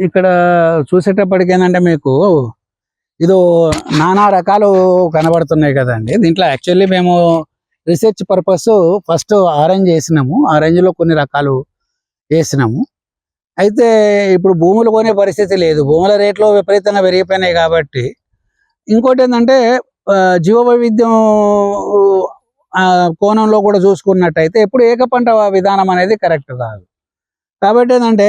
ఇక్కడ చూసేటప్పటికి ఏంటంటే మీకు ఇదో నానా రకాలు కనబడుతున్నాయి కదండి. దీంట్లో యాక్చువల్లీ మేము రీసెర్చ్ పర్పస్ ఫస్ట్ ఆరెంజ్ వేసినాము. ఆరెంజ్లో కొన్ని రకాలు వేసినాము. అయితే ఇప్పుడు భూములు కొనే పరిస్థితి లేదు. భూముల రేట్లు విపరీతంగా పెరిగిపోయినాయి కాబట్టి ఇంకోటి ఏంటంటే జీవ వైవిధ్యం ఆ, కోణంలో కూడా చూసుకున్నట్టయితే ఎప్పుడు ఏక పంట విధానం అనేది కరెక్ట్ కాదు. కాబట్టి ఏంటంటే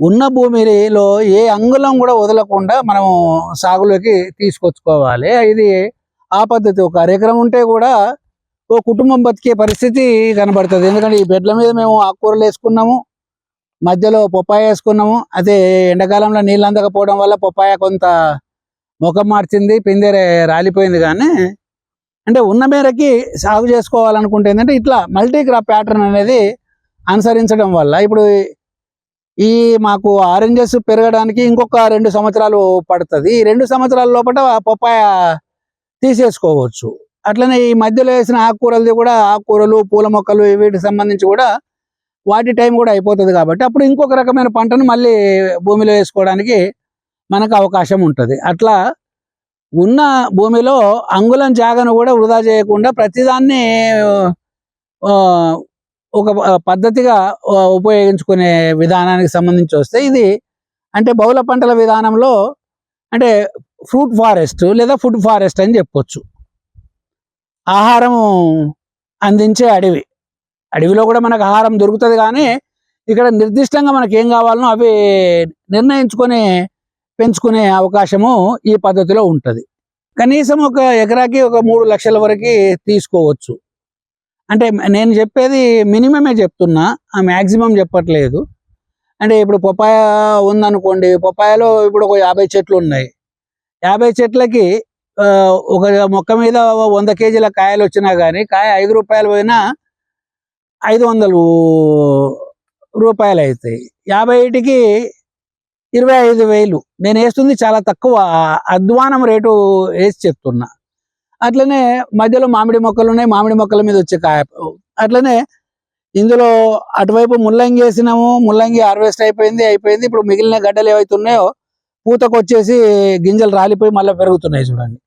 ఉన్న భూమిలో ఏ అంగుళం కూడా వదలకుండా మనము సాగులోకి తీసుకొచ్చుకోవాలి. ఇది ఆ పద్ధతి. ఒక అరెకరం ఉంటే కూడా ఓ కుటుంబం బతికే పరిస్థితి కనబడుతుంది. ఎందుకంటే ఈ బెడ్ల మీద మేము ఆకుకూరలు వేసుకున్నాము మధ్యలో పొప్పాయ వేసుకున్నాము. అదే ఎండాకాలంలో నీళ్ళు అందకపోవడం వల్ల పొప్పాయ కొంత ముఖం మార్చింది పిందెరే రాలిపోయింది కానీ అంటే ఉన్న మేరకి సాగు చేసుకోవాలనుకుంటే ఏంటంటే ఇట్లా మల్టీ క్రాప్ ప్యాటర్న్ అనేది అనుసరించడం వల్ల. ఇప్పుడు ఈ మాకు ఆరెంజెస్ పెరగడానికి ఇంకొక రెండు సంవత్సరాలు పడుతుంది. ఈ రెండు సంవత్సరాల లోపల పప్పాయ తీసేసుకోవచ్చు. అట్లనే ఈ మధ్యలో వేసిన ఆకుకూరలది కూడా ఆకుకూరలు పూల మొక్కలు వీటికి సంబంధించి కూడా వాటి టైం కూడా అయిపోతుంది కాబట్టి అప్పుడు ఇంకొక రకమైన పంటను మళ్ళీ భూమిలో వేసుకోవడానికి మనకు అవకాశం ఉంటుంది. అట్లా ఉన్న భూమిలో అంగుళం జాగను కూడా వృధా చేయకుండా ప్రతిదాన్ని ఆ, ఒక పద్ధతిగా ఉపయోగించుకునే విధానానికి సంబంధించి వస్తే ఇది అంటే బహుళ పంటల విధానంలో అంటే ఫ్రూట్ ఫారెస్ట్ లేదా ఫుడ్ ఫారెస్ట్ అని చెప్పొచ్చు. ఆహారం అందించే అడవి. అడవిలో కూడా మనకు ఆహారం దొరుకుతుంది కానీ ఇక్కడ నిర్దిష్టంగా మనకి ఏం కావాలనో అవి నిర్ణయించుకొని పెంచుకునే అవకాశము ఈ పద్ధతిలో ఉంటుంది. కనీసం ఒక ఎకరాకి ఒక మూడు లక్షల వరకు తీసుకోవచ్చు. అంటే నేను చెప్పేది మినిమమే చెప్తున్నా ఆ మ్యాక్సిమం చెప్పట్లేదు. అంటే ఇప్పుడు పపాయ ఉందనుకోండి పపాయలో ఇప్పుడు ఒక యాభై చెట్లు ఉన్నాయి. యాభై చెట్లకి ఒక మొక్క మీద వంద కేజీల కాయలు వచ్చినా కానీ కాయ ఐదు రూపాయలు పోయినా ఐదు వందలు రూపాయలు అవుతాయి యాభై ఏటికి ఇరవై ఐదు వేలు. నేను వేస్తుంది చాలా తక్కువ అధ్వానం రేటు వేసి చెప్తున్నా. అట్లనే మధ్యలో మామిడి మొక్కలు ఉన్నాయి మామిడి మొక్కల మీద వచ్చే కాయ. అట్లనే ఇందులో అటువైపు ముల్లంగి వేసినాము ముల్లంగి హార్వెస్ట్ అయిపోయింది అయిపోయింది. ఇప్పుడు మిగిలిన గడ్డలు ఏవైతే ఉన్నాయో పూతకు వచ్చేసి గింజలు రాలిపోయి మళ్ళీ పెరుగుతున్నాయి చూడండి.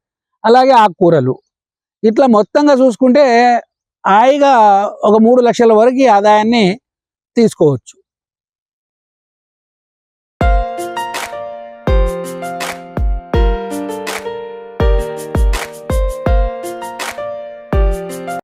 అలాగే ఆకుకూరలు. ఇట్లా మొత్తంగా చూసుకుంటే హాయిగా ఒక మూడు లక్షల వరకు ఆదాయాన్ని తీసుకోవచ్చు.